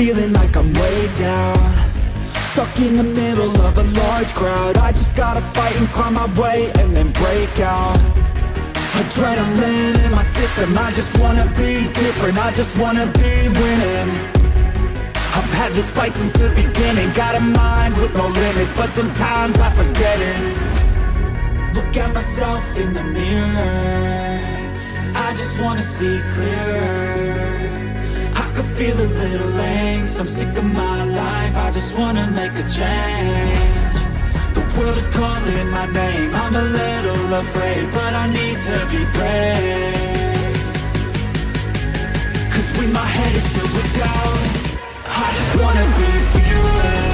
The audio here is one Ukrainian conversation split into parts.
feeling like I'm way down. Stuck in the middle of a large crowd. I just gotta fight and climb my way and then break out. Adrenaline in my system. I just wanna be different. I just wanna be winning. I've had this fight since the beginning. Got a mind with no limits But sometimes I forget it. Look at myself in the mirror. I just wanna see clearer I feel a little angst. I'm sick of my life I just wanna make a change. The world is calling my name I'm a little afraid But I need to be brave. Cause when my head is filled with doubt I just wanna be Just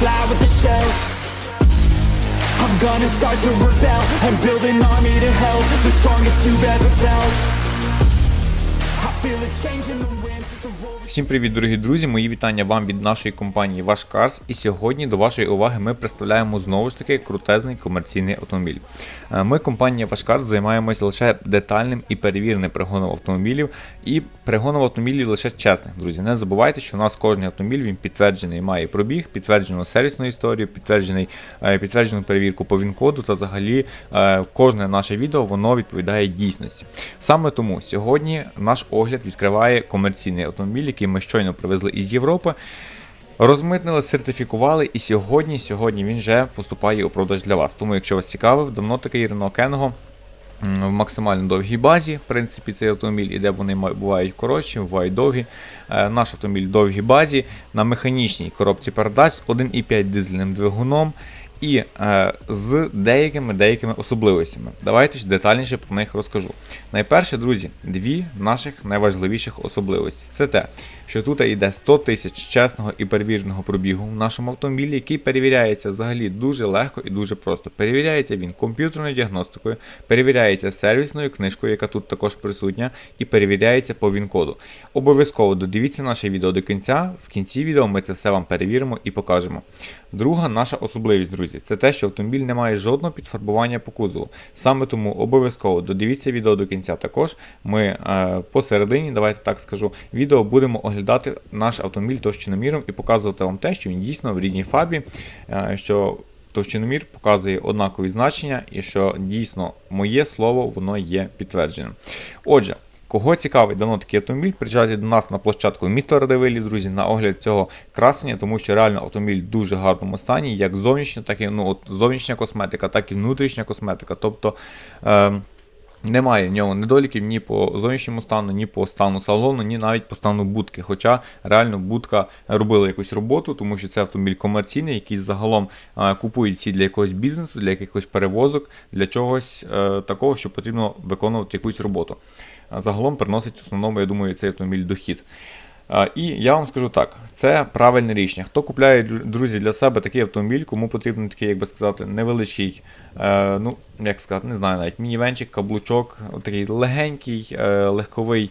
fly with the shells. I'm gonna start to rebel and build an army to help. The strongest you've ever felt. Всім привіт, дорогі друзі! Мої вітання вам від нашої компанії Ваш Cars. І сьогодні до вашої уваги ми представляємо знову ж таки крутезний комерційний автомобіль. Е, Ми, компанія Ваш Cars, займаємося лише детальним і перевіреним пригоном автомобілів і пригоном автомобілів лише чесних, друзі. Не забувайте, що у нас кожен автомобіль він підтверджений, має пробіг, підтверджену сервісну історію, підтверджений, е, підтверджену перевірку по ВІН-коду та взагалі е, кожне наше відео воно відповідає дійсності. Саме тому сьогодні наш огляд відкриває комерційний автомобіль, який ми щойно привезли із Європи. Розмитнили, сертифікували, і сьогодні, сьогодні він вже поступає у продаж для вас. Тому, якщо вас цікавив, давно такий Renault м, в максимально довгій базі, в принципі, цей автомобіль, і де вони бувають коротші, бувають довгі. Е, Наш автомобіль в довгій базі на механічній коробці передач з 1,5 дизельним двигуном. І е, з деякими деякими особливостями. Давайте ж детальніше про них розкажу. Найперше, друзі, дві наших найважливіших особливості. Це те, що тут йде 100 тисяч чесного і перевіреного пробігу в нашому автомобілі, який перевіряється взагалі дуже легко і дуже просто. Перевіряється він комп'ютерною діагностикою, перевіряється сервісною книжкою, яка тут також присутня, і перевіряється по ВІН-коду. Обов'язково додивіться наше відео до кінця. В кінці відео ми це все вам перевіримо і покажемо. Друга наша особливість, друзі, це те, що автомобіль не має жодного підфарбування по кузову. Саме тому обов'язково додивіться відео до кінця. Також ми е, посередині, давайте так скажу, відео будемо оглядати наш автомобіль товщиноміром і показувати вам те, що він дійсно в рідній фарбі, е, що товщиномір показує однакові значення, і що дійсно моє слово воно є підтвердженим. Отже. Кого цікавить давно такий автомобіль, приїжджайте до нас на площадку міста Радивилі, друзі, на огляд цього красення, тому що реально автомобіль в дуже гарному стані, як зовнішня, так і ну, от, зовнішня косметика, так і внутрішня косметика. Тобто е, немає в ньому недоліків ні по зовнішньому стану, ні по стану салону, ні навіть по стану будки. Хоча реально будка робила якусь роботу, тому що це автомобіль комерційний, який загалом е, купують всі для якогось бізнесу, для якихось перевозок, для чогось е, такого, що потрібно виконувати якусь роботу. Загалом приносить в основному, я думаю, цей автомобіль дохід. І я вам скажу так, це правильне рішення. Хто купляє, друзі, для себе такий автомобіль, кому потрібен такий, як би сказати, невеличкий, е, ну, як сказати, не знаю, навіть мінівенчик, каблучок, такий легенький, е, легковий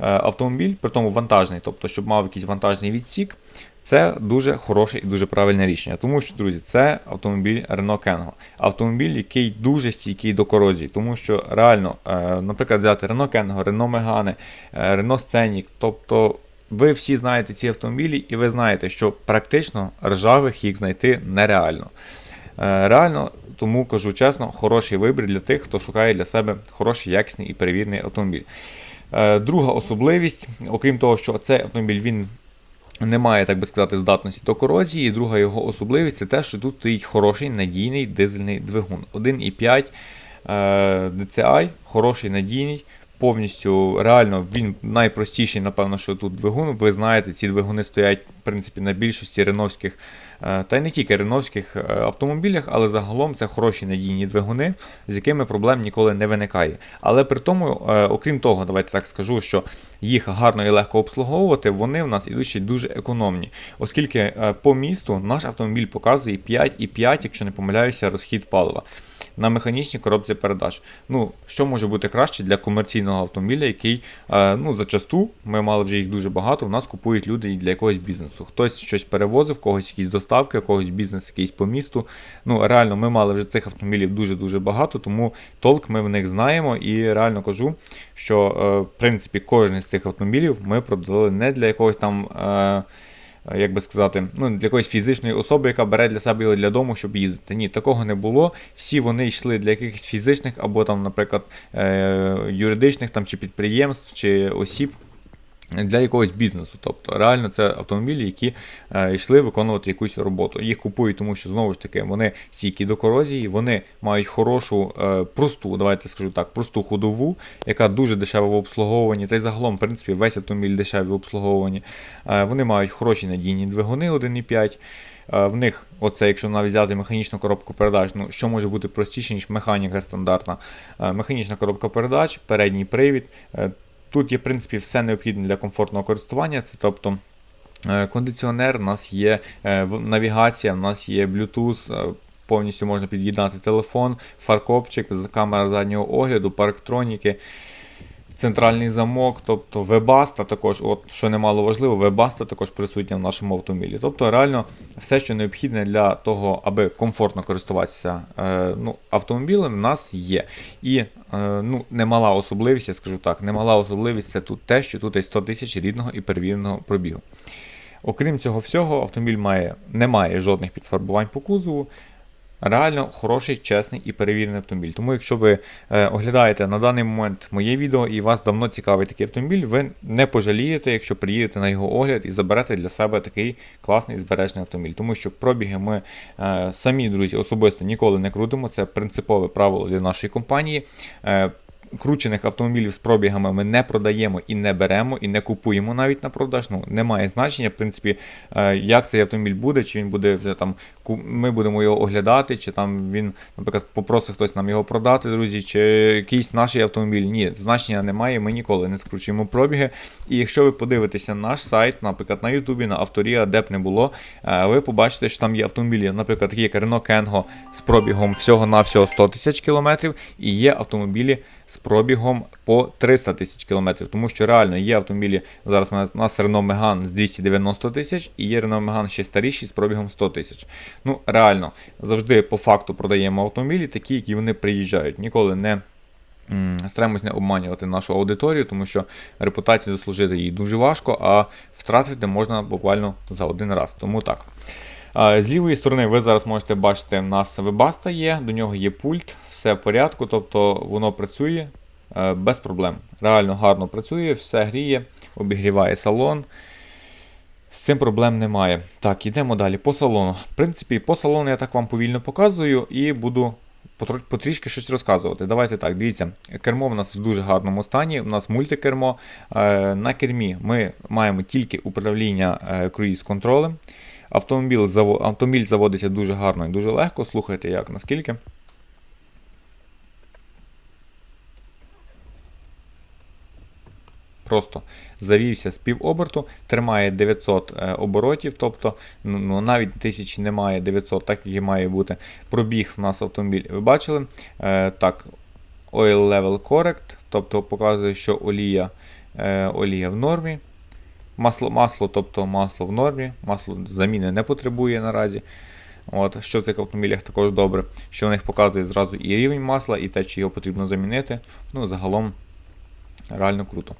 е, автомобіль, при тому вантажний, тобто, щоб мав якийсь вантажний відсік. Це дуже хороше і дуже правильне рішення. Тому що, друзі, це автомобіль Renault Kengo. Автомобіль, який дуже стійкий до корозії. Тому що реально, е, наприклад, взяти Renault Kengo, Renault Megane, е, Renault Scenic, тобто ви всі знаєте ці автомобілі, і ви знаєте, що практично ржавих їх знайти нереально. Е, Реально, тому кажу чесно, хороший вибір для тих, хто шукає для себе хороший, якісний і перевірений автомобіль. Друга особливість, окрім того, що цей автомобіль він не має, так би сказати, здатності до корозії. І друга його особливість це те, що тут стоїть хороший надійний дизельний двигун. 1,5 е, DCI, хороший надійний. Повністю реально він найпростіший, напевно, що тут двигун. Ви знаєте, ці двигуни стоять в принципі на більшості реновських, е, та й не тільки реновських е, автомобілях, але загалом це хороші надійні двигуни, з якими проблем ніколи не виникає. Але при тому, е, окрім того, давайте так скажу, що їх гарно і легко обслуговувати, вони в нас ідуть ще дуже економні, оскільки по місту наш автомобіль показує 5,5, якщо не помиляюся, розхід палива на механічній коробці передач. Ну, що може бути краще для комерційного автомобіля, який е, ну, зачасту, ми мали вже їх дуже багато, в нас купують люди і для якогось бізнесу. Хтось щось перевозив, когось якісь доставки, когось бізнес якийсь по місту. Ну, реально, ми мали вже цих автомобілів дуже-дуже багато, тому толк ми в них знаємо. І реально кажу, що е, в принципі кожен з цих автомобілів ми продали не для якогось там. Е, як би сказати, ну, для якоїсь фізичної особи, яка бере для себе його для дому, щоб їздити. Ні, такого не було. Всі вони йшли для якихось фізичних або там, наприклад, е- юридичних там, чи підприємств, чи осіб. Для якогось бізнесу, тобто реально це автомобілі, які е, йшли виконувати якусь роботу. Їх купують, тому що знову ж таки вони стійкі до корозії, вони мають хорошу, е, просту, давайте скажу так, просту ходову, яка дуже дешева в обслуговуванні. Та й загалом, в принципі, весь автомобіль дешевий в обслуговуванні. Е, вони мають хороші надійні двигуни 1,5. Е, В них, оце, якщо навіть взяти механічну коробку передач, ну що може бути простіше, ніж механіка стандартна. Е, Механічна коробка передач, передній привід. Тут є, в принципі, все необхідне для комфортного користування. Це тобто е, кондиціонер, у нас є е, навігація, у нас є Bluetooth. е, Повністю можна під'єднати телефон, фаркопчик, камера заднього огляду, парктроніки, центральний замок, тобто вебаста також, от що немало важливо, вебаста також присутня в нашому автомобілі. Тобто, реально все, що необхідне для того, аби комфортно користуватися е, ну, автомобілем, в нас є. І е, ну, немала особливість, я скажу так, немала особливість це тут те, що тут є 100 тисяч рідного і перевіреного пробігу. Окрім цього всього, автомобіль має, не має жодних підфарбувань по кузову. Реально хороший, чесний і перевірений автомобіль. Тому, якщо ви е, оглядаєте на даний момент моє відео і вас давно цікавий такий автомобіль, ви не пожалієте, якщо приїдете на його огляд і заберете для себе такий класний збережний автомобіль. Тому що пробіги ми е, самі, друзі, особисто ніколи не крутимо. Це принципове правило для нашої компанії. Кручених автомобілів з пробігами ми не продаємо і не беремо, і не купуємо навіть на продаж. Ну, немає значення, в принципі, е, як цей автомобіль буде, чи він буде вже там, ми будемо його оглядати, чи там він, наприклад, попросить хтось нам його продати, друзі, чи якийсь наш автомобіль. Ні, значення немає, ми ніколи не скручуємо пробіги. І якщо ви подивитеся наш сайт, наприклад, на Ютубі, на Авторія, де б не було, е, ви побачите, що там є автомобілі, наприклад, як Renault Kengo з пробігом всього-навсього 100 тисяч кілометрів, і є автомобілі з пробігом по 300 тисяч кілометрів. Тому що реально є автомобілі. Зараз у нас- Renault Megane з 290 тисяч і є Renault Megane ще старіший з пробігом 100 тисяч. Ну, реально, завжди по факту продаємо автомобілі, такі, які вони приїжджають. Ніколи не. Стараємось не обманювати нашу аудиторію, тому що репутацію заслужити їй дуже важко, а втратити можна буквально за один раз. Тому так. З лівої сторони ви зараз можете бачити, у нас вебаста є, до нього є пульт, все в порядку, тобто воно працює е, без проблем. Реально гарно працює, все гріє, обігріває салон. З цим проблем немає. Так, йдемо далі по салону. В принципі, по салону я так вам повільно показую і буду потрішки щось розказувати. Давайте так, дивіться, кермо в нас в дуже гарному стані. У нас мультикермо. Е, На кермі ми маємо тільки управління е, круїз-контролем. Автомобіль, заво- автомобіль заводиться дуже гарно і дуже легко. Слухайте, як наскільки. Просто завівся з півоберту, тримає 900 е, оборотів, тобто ну, ну, навіть тисячі немає 900, так як і має бути. Пробіг в нас автомобіль, ви бачили. Е, так, Oil Level Correct, тобто показує, що олія, е, олія в нормі. Масло, масло, тобто масло в нормі, масло заміни не потребує наразі. От, що в цих автомобілях також добре, що в них показує зразу і рівень масла, і те, чи його потрібно замінити. Ну, загалом реально круто.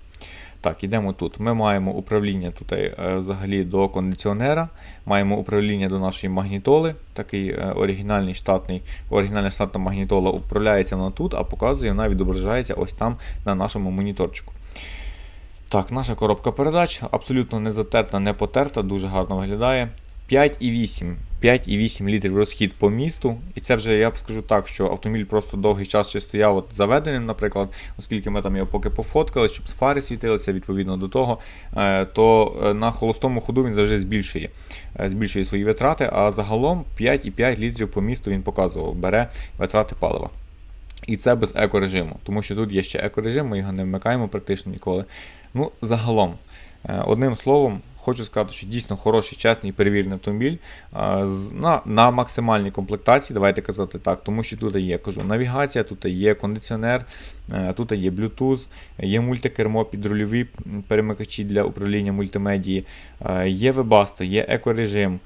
Так, йдемо тут. Ми маємо управління тут е, взагалі до кондиціонера, маємо управління до нашої магнітоли. Такий е, оригінальний штатний, оригінальна штатна магнітола управляється вона тут, а показує, вона відображається ось там на нашому моніторчику. Так, наша коробка передач абсолютно не затерта, не потерта, дуже гарно виглядає. 5,8 5,8 літрів розхід по місту. І це вже я б скажу так, що автомобіль просто довгий час ще стояв от заведеним, наприклад, оскільки ми там його поки пофоткали, щоб фари світилися відповідно до того, е, то е, на холостому ходу він завжди збільшує, е, збільшує свої витрати, а загалом 5,5 літрів по місту він показував, бере витрати палива. І це без екорежиму, тому що тут є ще екорежим, ми його не вмикаємо практично ніколи. Ну, загалом, е, одним словом, хочу сказати, що дійсно хороший, чесний, перевірений автомобіль е, на, на максимальній комплектації, давайте казати так, тому що тут є кажу, навігація, тут є кондиціонер, е, тут є Bluetooth, є мультикермо, підрульові перемикачі для управління мультимедії, є Webasto, є екорежим.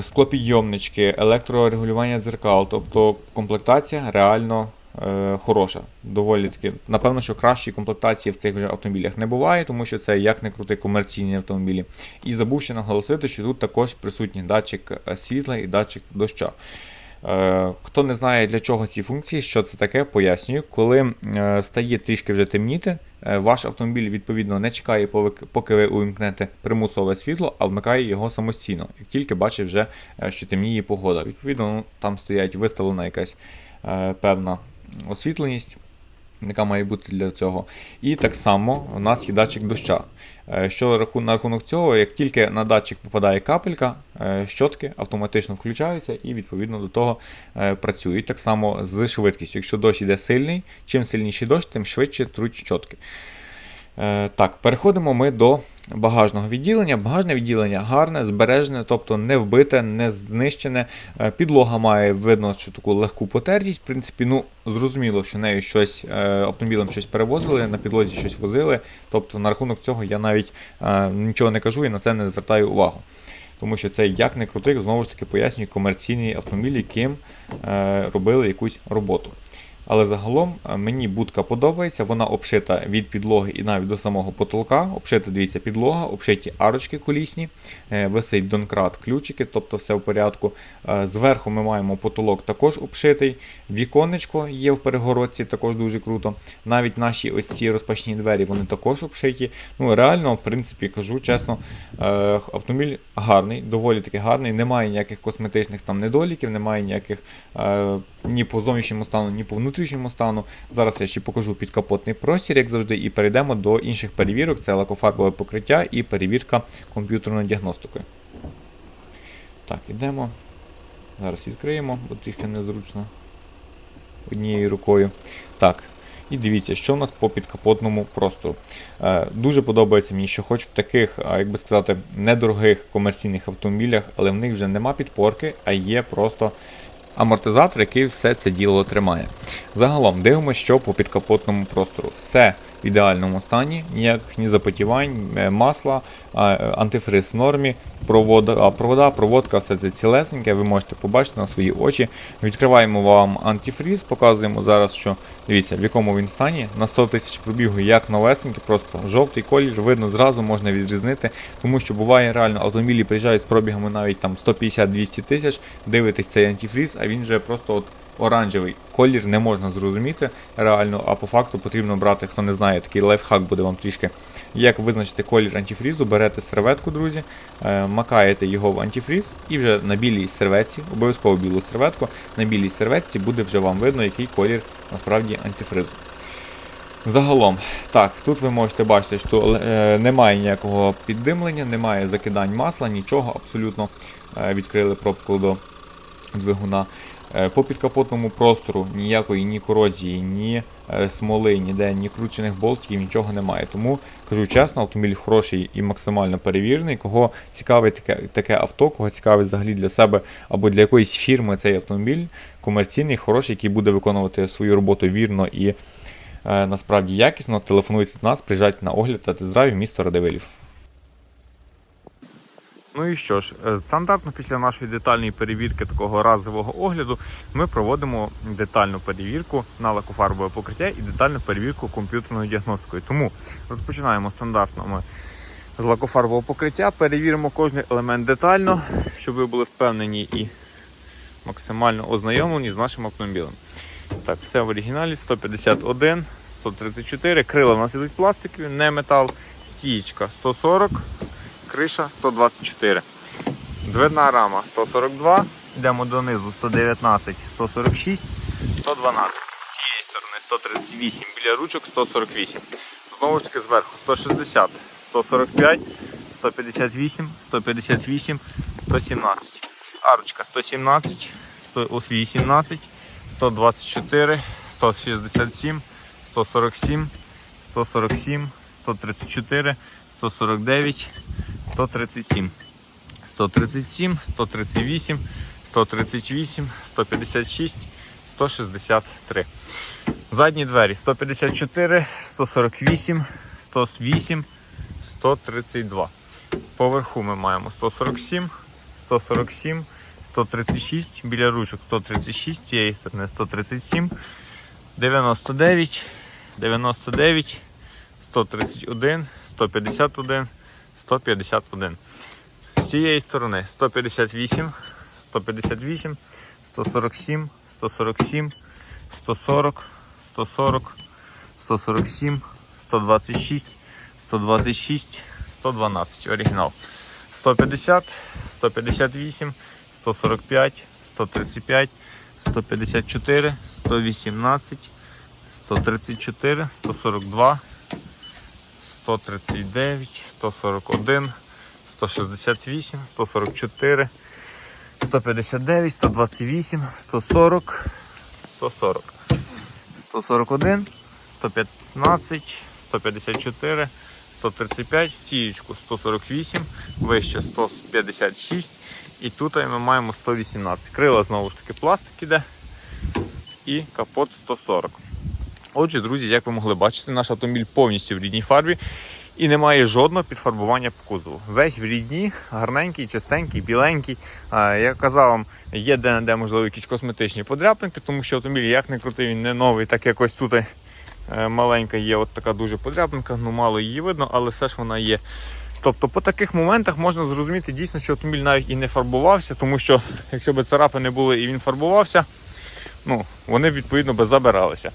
Склопідйомнички, електрорегулювання дзеркал, тобто комплектація реально е, хороша. Доволі таки. Напевно, що кращої комплектації в цих вже автомобілях не буває, тому що це як не крути комерційні автомобілі. І забув ще наголосити, що тут також присутній датчик е, світла і датчик доща. Е, Хто не знає для чого ці функції, що це таке, пояснюю. Коли е, стає трішки вже темніти, е, ваш автомобіль відповідно не чекає, поки ви увімкнете примусове світло, а вмикає його самостійно. Як тільки бачить вже, е, що темніє погода. Відповідно, ну, там стоять виставлена якась е, певна освітленість. Яка має бути для цього. І так само у нас є датчик доща. Е, Що на рахунок цього, як тільки на датчик попадає капелька, е, щотки автоматично включаються і відповідно до того е, працюють так само з швидкістю. Якщо дощ йде сильний, чим сильніший дощ, тим швидше труть щотки. Е, Так, переходимо ми до багажного відділення. Багажне відділення гарне, збережене, тобто не вбите, не знищене. Е, Підлога має видно, що таку легку потертість. В принципі, ну зрозуміло, що нею щось е, автомобілем щось перевозили, на підлозі щось возили. Тобто на рахунок цього я навіть нічого не кажу і на це не звертаю увагу. Тому що це як не крутих, знову ж таки пояснюю, комерційний автомобіль, яким е, робили якусь роботу. Але загалом е, мені будка подобається, вона обшита від підлоги і навіть до самого потолка. Обшита, дивіться, підлога, обшиті арочки колісні, е, висить донкрат, ключики, тобто все в порядку. Е, Зверху ми маємо потолок також обшитий. Віконечко є в перегородці, також дуже круто. Навіть наші ось ці розпашні двері вони також обшиті. Ну, реально, в принципі, кажу чесно, автомобіль гарний, доволі таки гарний. Немає ніяких косметичних там недоліків, немає ніяких ні по зовнішньому стану, ні по внутрішньому стану. Зараз я ще покажу підкапотний простір, як завжди, і перейдемо до інших перевірок: це лакофарбове покриття і перевірка комп'ютерною діагностикою. Так, ідемо. Зараз відкриємо, бо трішки незручно однією рукою. Так. І дивіться, що в нас по підкапотному простору. Е, дуже подобається мені, що хоч в таких, як би сказати, недорогих комерційних автомобілях, але в них вже нема підпорки, а є просто амортизатор, який все це діло тримає. Загалом дивимося, що по підкапотному простору. Все в ідеальному стані, ніяких ні запотівань, е, масла, е, антифриз в нормі, провода, провода, проводка, все це цілесеньке, ви можете побачити на свої очі. Відкриваємо вам антифріз, показуємо зараз, що дивіться, в якому він стані. На 100 тисяч пробігу, як новесенький, просто жовтий колір, видно зразу можна відрізнити, тому що буває реально автомобілі приїжджають з пробігами навіть там 150-200 тисяч, дивитесь цей антифріз, а він вже просто от оранжевий колір не можна зрозуміти реально, а по факту потрібно брати, хто не знає, такий лайфхак буде вам трішки. Як визначити колір антифрізу, берете серветку, друзі, е, макаєте його в антифріз і вже на білій серветці, обов'язково білу серветку, на білій серветці буде вже вам видно, який колір насправді антифризу. Загалом, так, тут ви можете бачити, що е, немає ніякого піддимлення, немає закидань масла, нічого абсолютно. Е, відкрили пробку до двигуна. Е, По підкапотному простору ніякої ні корозії, ні е, смоли, ніде, ні кручених болтів, нічого немає. Тому кажу чесно, автомобіль хороший і максимально перевірений. Кого цікавить таке, таке авто, кого цікавить взагалі для себе або для якоїсь фірми цей автомобіль, комерційний, хороший, який буде виконувати свою роботу вірно і е, насправді якісно, телефонуйте до нас, приїжджайте на огляд та тест-драйв місто Радивилів. Ну і що ж, е, стандартно після нашої детальної перевірки такого разового огляду ми проводимо детальну перевірку на лакофарбове покриття і детальну перевірку комп'ютерною діагностикою. Тому розпочинаємо стандартно ми з лакофарбового покриття, перевіримо кожний елемент детально, щоб ви були впевнені і максимально ознайомлені з нашим автомобілем. Так, все в оригіналі. 151, 134, крила у нас ідуть пластикові, не метал, стієчка 140 криша 124. Дверна рама 142, йдемо донизу 119, 146, 112. З цієї сторони 138, біля ручок 148. Знову ж таки зверху 160, 145, 158, 158, 117. Арочка 117, 118, 124, 167, 147, 147, 134, 149, 137. 137, 138, 138, 156, 163. Задні двері 154, 148, 108, 132. Поверху ми маємо 147, 147, 136, біля ручок 136, з цієї сторони 137, 99, 99, 131, 151, 151. З цієї сторони 158, 158, 147, 147, 140, 140, 147, 126, 126, 112. Оригінал. 150, 158, 145, 135, 154, 118, 134, 142, 139, 141, 168, 144, 159, 128, 140, 140, 141, 115, 154, 135, сієчку 148, вище 156 і тут ми маємо 118. Крила знову ж таки пластик іде і капот 140. Отже, друзі, як ви могли бачити, наш автомобіль повністю в рідній фарбі і немає жодного підфарбування по кузову. Весь в рідні, гарненький, чистенький, біленький. Я казав вам, є де-не-де, можливо, якісь косметичні подряпинки, тому що автомобіль як не крутий, він не новий, так якось тут е, маленька є от така дуже подряпинка, ну мало її видно, але все ж вона є. Тобто по таких моментах можна зрозуміти дійсно, що автомобіль навіть і не фарбувався, тому що якщо б царапини були і він фарбувався, ну, вони відповідно би забиралися.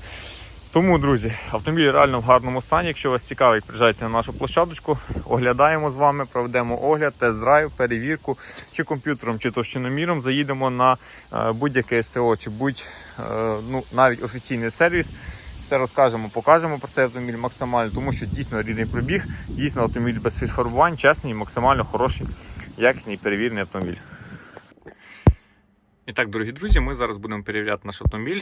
Тому, друзі, автомобіль реально в гарному стані. Якщо вас цікавить, приїжджайте на нашу площадочку, оглядаємо з вами, проведемо огляд, тест-драйв, перевірку, чи комп'ютером, чи товщиноміром. Заїдемо на е, будь-яке СТО, чи будь е, ну, навіть офіційний сервіс. Все розкажемо, покажемо про цей автомобіль максимально, тому що дійсно рідний пробіг, дійсно автомобіль без підфарбувань, чесний, максимально хороший, якісний перевірений автомобіль. І так, дорогі друзі, ми зараз будемо перевіряти наш автомобіль,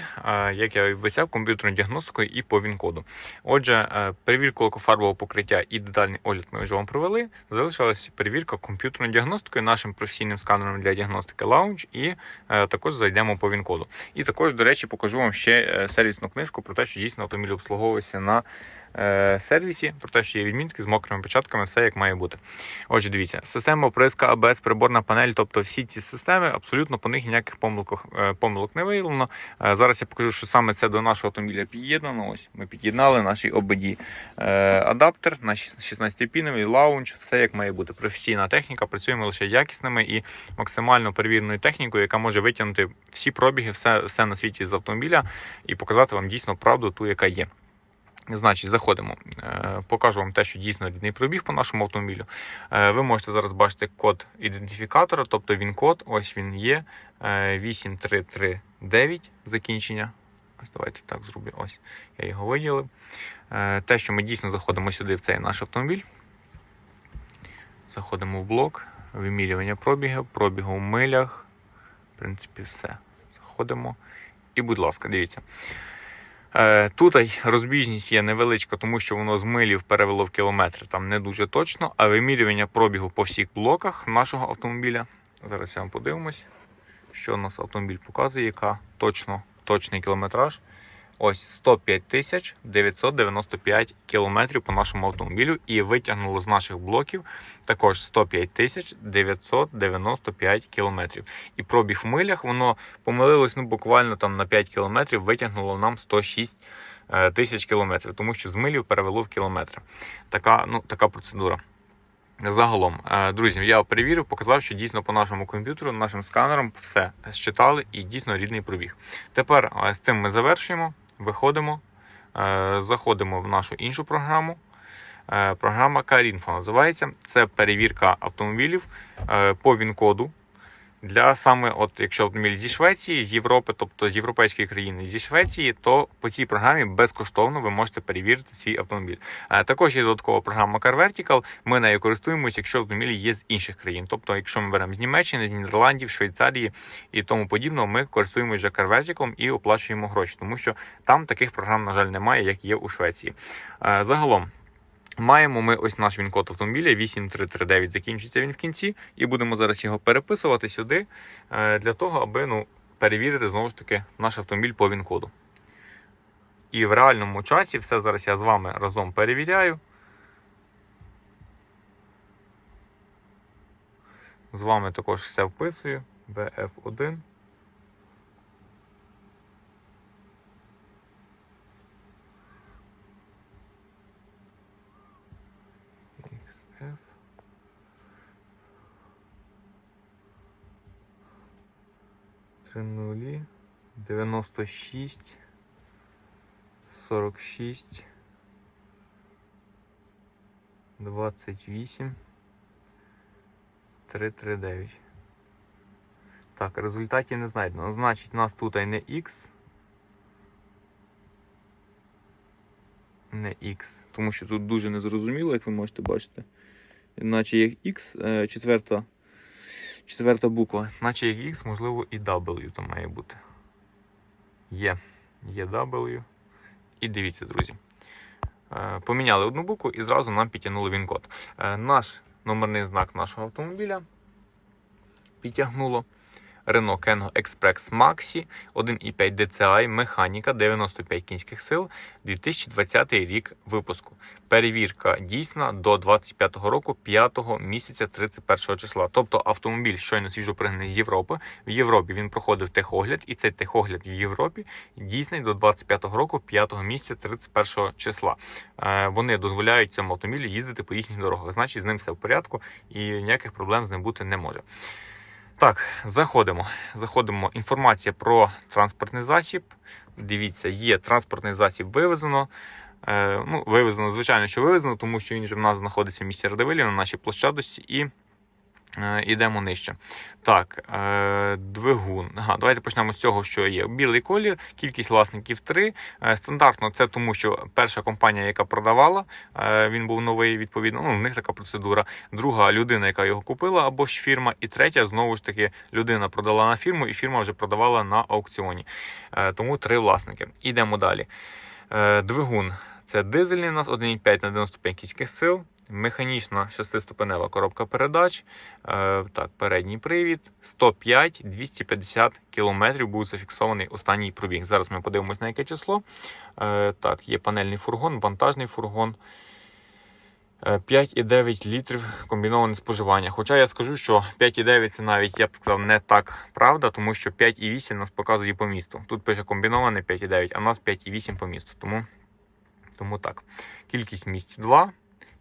як я обіцяв, комп'ютерною діагностикою і по ВІН-коду. Отже, е, перевірку лакофарбового покриття і детальний огляд ми вже вам провели. Залишилась перевірка комп'ютерною діагностикою, нашим професійним сканером для діагностики Lounge, і е, також зайдемо по ВІН-коду. І також, до речі, покажу вам ще е, сервісну книжку про те, що дійсно автомобіль обслуговується на сервісі, про те, що є відмітки з мокрими печатками, все як має бути. Отже, дивіться, система оприска АБС, приборна панель, тобто всі ці системи, абсолютно по них ніяких помилок, е, помилок не виявлено. Е, Зараз я покажу, що саме це до нашого автомобіля під'єднано. Ось ми під'єднали наш OBD е, адаптер, наш 16-піновий лаунч, все як має бути. Професійна техніка, працюємо лише якісними і максимально перевіреною технікою, яка може витягнути всі пробіги, все, все на світі з автомобіля і показати вам дійсно правду, ту, яка є. Значить, заходимо. Е, Покажу вам те, що дійсно рідний пробіг по нашому автомобілю. Е, Ви можете зараз бачити код ідентифікатора, тобто він код, ось він є. е, 8339 закінчення. Ось давайте так зроблю. Ось я його виділив. Е, Те, що ми дійсно заходимо сюди в цей наш автомобіль. Заходимо в блок, вимірювання пробігів, пробігу в милях. В принципі, все. Заходимо. І, будь ласка, дивіться. Е, Тут розбіжність є невеличка, тому що воно з милів перевело в кілометри, там не дуже точно, а вимірювання пробігу по всіх блоках нашого автомобіля. Зараз я вам подивимось, що у нас автомобіль показує, яка точно точний кілометраж. Ось 105 тисяч 995 кілометрів по нашому автомобілю і витягнуло з наших блоків також 105 тисяч 995 кілометрів. І пробіг в милях воно помилилось ну, буквально там на 5 кілометрів, витягнуло нам 106 е, тисяч кілометрів, тому що з милів перевело в кілометри. Така, ну, така процедура. Загалом, е, друзі, я перевірив, показав, що дійсно по нашому комп'ютеру, нашим сканерам все считали і дійсно рідний пробіг. Тепер е, з цим ми завершуємо, виходимо, е, заходимо в нашу іншу програму. Е, Програма Carinfo називається. Це перевірка автомобілів е, по ВІН-коду. Для саме, от якщо автомобіль зі Швеції, з Європи, тобто з європейської країни зі Швеції, то по цій програмі безкоштовно ви можете перевірити свій автомобіль. Е, Також є додаткова програма Car Vertical. Ми нею користуємося, якщо автомобіль є з інших країн. Тобто, якщо ми беремо з Німеччини, з Нідерландів, Швейцарії і тому подібного, ми користуємося Car Vertical і оплачуємо гроші, тому що там таких програм, на жаль, немає, як є у Швеції. Е, Загалом. Маємо ми ось наш він-код автомобіля 8339, закінчиться він в кінці, і будемо зараз його переписувати сюди е, для того, аби ну, перевірити знову ж таки наш автомобіль по він-коду. І в реальному часі все зараз я з вами разом перевіряю. З вами також все вписую. BF1. 3 нулі, 96, 46, 28, 339. Так, результатів не знайдено. Значить, у нас тут не X. Не X. Тому що тут дуже незрозуміло, як ви можете бачити. Іначе як X, е, четверта четверта буква. Наче як X, можливо, і W там має бути. Є. Є W. І дивіться, друзі. Е, Поміняли одну букву і зразу нам підтягнули він-код. Е, Наш номерний знак нашого автомобіля підтягнуло. Renault Kangoo Express Maxi 1,5 DCI, механіка 95 кінських сил, 2020 рік випуску. Перевірка дійсна до 25 року, 5 місяця 31 числа. Тобто автомобіль щойно свіжо пригнаний з Європи. В Європі він проходив техогляд, і цей техогляд в Європі дійсний до 25 року, 5 місяця 31 числа. Е, Вони дозволяють цьому автомобілі їздити по їхніх дорогах. Значить, з ним все в порядку і ніяких проблем з ним бути не може. Так, заходимо. Заходимо. Інформація про транспортний засіб. Дивіться, є транспортний засіб вивезено. Е, ну, вивезено, звичайно, що вивезено, тому що він же в нас знаходиться в місті Радивилі на нашій площадості і е, йдемо нижче. Так, е, двигун. Ага, давайте почнемо з цього, що є. Білий колір, кількість власників 3. Е, стандартно це тому, що перша компанія, яка продавала, е, він був новий, відповідно. Ну, в них така процедура. Друга людина, яка його купила, або ж фірма. І третя, знову ж таки, людина продала на фірму, і фірма вже продавала на аукціоні. Е, тому три власники. Ідемо далі. Е, Двигун. Це дизельний у нас 1,5 на 95 кінських сил. Механічна шестиступенева коробка передач. Е, так, передній привід. 105-250 км був зафіксований останній пробіг. Зараз ми подивимось на яке число. Е, так, є панельний фургон, вантажний фургон. Е, 5,9 літрів комбіноване споживання. Хоча я скажу, що 5,9 це навіть я б сказав не так правда, тому що 5,8 нас показує по місту. Тут пише комбіноване 5,9, а в нас 5,8 по місту. Тому, тому так. Кількість місць 2.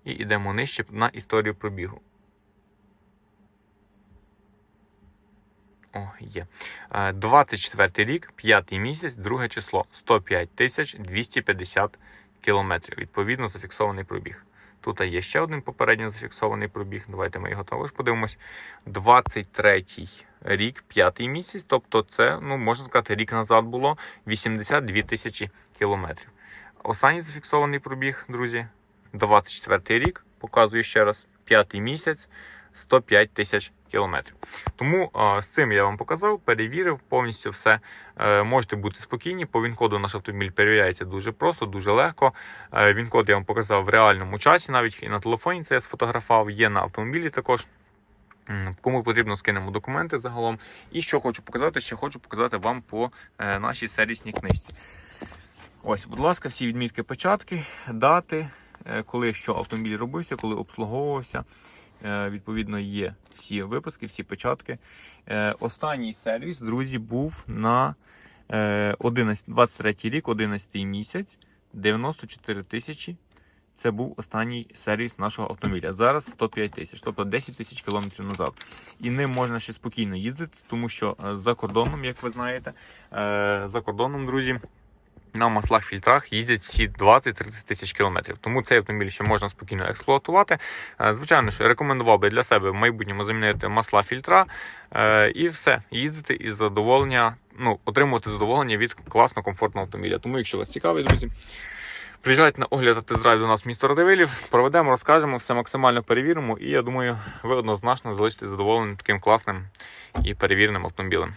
І йдемо нижче на історію пробігу. О, є. Е, 24 рік, 5 місяць, друге число 105 тисяч 250 кілометрів. Відповідно, зафіксований пробіг. Тут є ще один попередньо зафіксований пробіг. Давайте ми його також подивимось. 23 рік, 5 місяць. Тобто, це, ну, можна сказати, рік назад було 82 тисячі кілометрів. Останній зафіксований пробіг, друзі, 24 рік, показую ще раз, 5 місяць, 105 тисяч кілометрів. Тому а, з цим я вам показав, перевірив повністю все. Е, можете бути спокійні. По він-коду наш автомобіль перевіряється дуже просто, дуже легко. Е, він-код я вам показав в реальному часі, навіть і на телефоні це я сфотографував, є на автомобілі також. Кому потрібно, скинемо документи загалом. І що хочу показати, ще хочу показати вам по е, нашій сервісній книжці. Ось, будь ласка, всі відмітки печатки, дати, коли що автомобіль робився, коли обслуговувався. Е, Відповідно, є всі випуски, всі печатки. Е, Останній сервіс, друзі, був на е, 11, 23 рік, 11 місяць, 94 тисячі. Це був останній сервіс нашого автомобіля. Зараз 105 тисяч, тобто 10 тисяч кілометрів назад. І ним можна ще спокійно їздити, тому що е, за кордоном, як ви знаєте, е, за кордоном, друзі, на маслах фільтрах їздять всі 20-30 тисяч кілометрів. Тому цей автомобіль ще можна спокійно експлуатувати. Е, Звичайно, що рекомендував би для себе в майбутньому замінити масла фільтра е, і все, їздити із задоволення, ну, отримувати задоволення від класно комфортного автомобіля. Тому, якщо вас цікавить, друзі. Приїжджайте на огляд та тест-драйв до нас в місто Радивилів, проведемо, розкажемо, все максимально перевіримо, і я думаю, ви однозначно залишите задоволеним таким класним і перевіреним автомобілем.